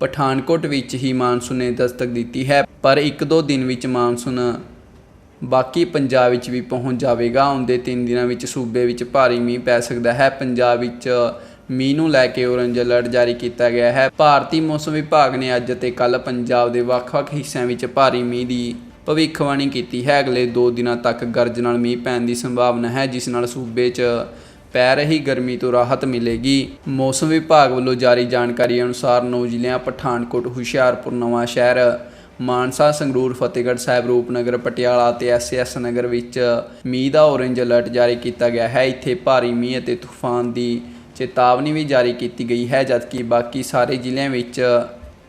ਪਠਾਨਕੋਟ ਵਿੱਚ ਹੀ ਮਾਨਸੂਨ ਨੇ ਦਸਤਕ ਦਿੱਤੀ ਹੈ, ਪਰ ਇੱਕ ਦੋ ਦਿਨ ਵਿੱਚ ਮਾਨਸੂਨ ਬਾਕੀ ਪੰਜਾਬ ਵਿੱਚ ਵੀ ਪਹੁੰਚ ਜਾਵੇਗਾ। ਆਉਂਦੇ 3 ਦਿਨਾਂ ਵਿੱਚ ਸੂਬੇ ਵਿੱਚ ਭਾਰੀ ਮੀਂਹ ਪੈ ਸਕਦਾ ਹੈ। ਪੰਜਾਬ ਵਿੱਚ ਮੀਂਹ ਨੂੰ ਲੈ ਕੇ ਔਰੰਜ ਅਲਰਟ ਜਾਰੀ ਕੀਤਾ ਗਿਆ ਹੈ। ਭਾਰਤੀ ਮੌਸਮ ਵਿਭਾਗ ਨੇ ਅੱਜ ਅਤੇ ਕੱਲ ਪੰਜਾਬ ਦੇ ਵੱਖ-ਵੱਖ ਹਿੱਸਿਆਂ ਵਿੱਚ ਭਾਰੀ ਮੀਂਹ ਦੀ ਭਵਿੱਖਬਾਣੀ ਕੀਤੀ ਹੈ। ਅਗਲੇ 2 ਦਿਨਾਂ ਤੱਕ ਗਰਜ ਨਾਲ ਮੀਂਹ ਪੈਣ ਦੀ ਸੰਭਾਵਨਾ ਹੈ, ਜਿਸ ਨਾਲ ਸੂਬੇ 'ਚ ਪੈ ਰਹੀ ਗਰਮੀ ਤੋਂ ਰਾਹਤ ਮਿਲੇਗੀ। ਮੌਸਮ ਵਿਭਾਗ ਵੱਲੋਂ ਜਾਰੀ ਜਾਣਕਾਰੀ ਅਨੁਸਾਰ ਨੌ ਜ਼ਿਲ੍ਹਿਆਂ, ਪਠਾਨਕੋਟ, ਹੁਸ਼ਿਆਰਪੁਰ, ਨਵਾਂ ਸ਼ਹਿਰ, ਮਾਨਸਾ, ਸੰਗਰੂਰ, ਫਤਿਹਗੜ੍ਹ ਸਾਹਿਬ, ਰੂਪਨਗਰ, ਪਟਿਆਲਾ ਤੇ ਐਸਐਸ ਨਗਰ ਵਿੱਚ ਮੀਂਹ ਦਾ ਔਰੇਂਜ ਅਲਰਟ ਜਾਰੀ ਕੀਤਾ ਗਿਆ ਹੈ। ਇੱਥੇ ਭਾਰੀ ਮੀਂਹ ਅਤੇ ਤੂਫਾਨ ਦੀ ਚੇਤਾਵਨੀ ਵੀ ਜਾਰੀ ਕੀਤੀ ਗਈ ਹੈ, ਜਦਕਿ ਬਾਕੀ ਸਾਰੇ ਜ਼ਿਲ੍ਹਿਆਂ ਵਿੱਚ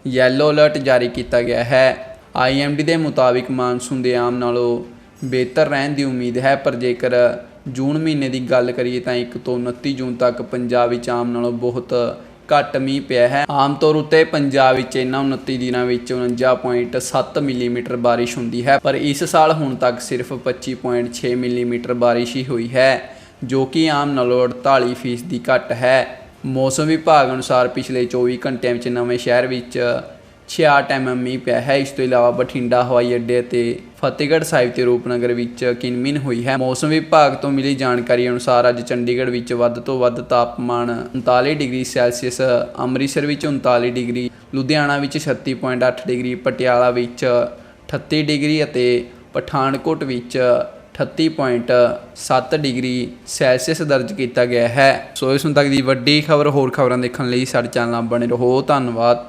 ਯੈਲੋ ਅਲਰਟ ਜਾਰੀ ਕੀਤਾ ਗਿਆ ਹੈ। ਆਈਐਮਡੀ ਦੇ ਮੁਤਾਬਿਕ ਮਾਨਸੂਨ ਦੇ ਆਮ ਨਾਲੋਂ ਬਿਹਤਰ ਰਹਿਣ ਦੀ ਉਮੀਦ ਹੈ, ਪਰ ਜੇਕਰ ਜੂਨ ਮਹੀਨੇ ਦੀ ਗੱਲ ਕਰੀਏ ਤਾਂ 1 ਤੋਂ 29 ਜੂਨ ਤੱਕ ਪੰਜਾਬ ਵਿੱਚ ਆਮ ਨਾਲੋਂ ਬਹੁਤ ਘੱਟ ਮੀਂਹ ਪਿਆ ਹੈ। ਆਮ ਤੌਰ ਉੱਤੇ ਪੰਜਾਬ ਵਿੱਚ ਇਹਨਾਂ 29 ਦਿਨਾਂ ਵਿੱਚ 49.7 ਮਿਲੀਮੀਟਰ ਬਾਰਿਸ਼ ਹੁੰਦੀ ਹੈ, ਪਰ ਇਸ ਸਾਲ ਹੁਣ ਤੱਕ ਸਿਰਫ 25.6 ਮਿਲੀਮੀਟਰ ਬਾਰਿਸ਼ ਹੀ ਹੋਈ ਹੈ, ਜੋ ਕਿ ਆਮ ਨਾਲੋਂ 48 ਫੀਸਦੀ ਘੱਟ ਹੈ। ਮੌਸਮ ਵਿਭਾਗ ਅਨੁਸਾਰ ਪਿਛਲੇ 24 ਘੰਟਿਆਂ ਵਿੱਚ ਨਵੇਂ ਸ਼ਹਿਰ ਵਿੱਚ 66 ਐਮਐਮ ਮੀਂਹ ਪਿਆ ਹੈ। ਇਸ ਤੋਂ ਇਲਾਵਾ ਬਠਿੰਡਾ, ਹਵਾਈ ਅੱਡੇ ਅਤੇ ਫਤਿਹਗੜ੍ਹ ਸਾਹਿਬ ਤੇ ਰੂਪਨਗਰ ਵਿੱਚ ਕਿਨਮਿਨ ਹੋਈ ਹੈ। ਮੌਸਮ ਵਿਭਾਗ ਤੋਂ ਮਿਲੀ ਜਾਣਕਾਰੀ ਅਨੁਸਾਰ ਅੱਜ ਚੰਡੀਗੜ੍ਹ ਵਿੱਚ ਵੱਧ ਤੋਂ ਵੱਧ ਤਾਪਮਾਨ 39 ਡਿਗਰੀ ਸੈਲਸੀਅਸ, ਅੰਮ੍ਰਿਤਸਰ ਵਿੱਚ 39 ਡਿਗਰੀ, ਲੁਧਿਆਣਾ ਵਿੱਚ 36.8 ਡਿਗਰੀ, ਪਟਿਆਲਾ ਵਿੱਚ 38 ਡਿਗਰੀ ਅਤੇ ਪਠਾਨਕੋਟ ਵਿੱਚ 38.7 ਡਿਗਰੀ ਸੈਲਸੀਅਸ ਦਰਜ ਕੀਤਾ ਗਿਆ ਹੈ। ਸੋ ਇਸ ਹੁਣ ਤੱਕ ਦੀ ਵੱਡੀ ਖਬਰ ਹੋਰ ਖਬਰਾਂ ਦੇਖਣ ਲਈ ਸਾਡੇ ਚੈਨਲ ਨਾਲ ਬਣੇ ਰਹੋ। ਧੰਨਵਾਦ।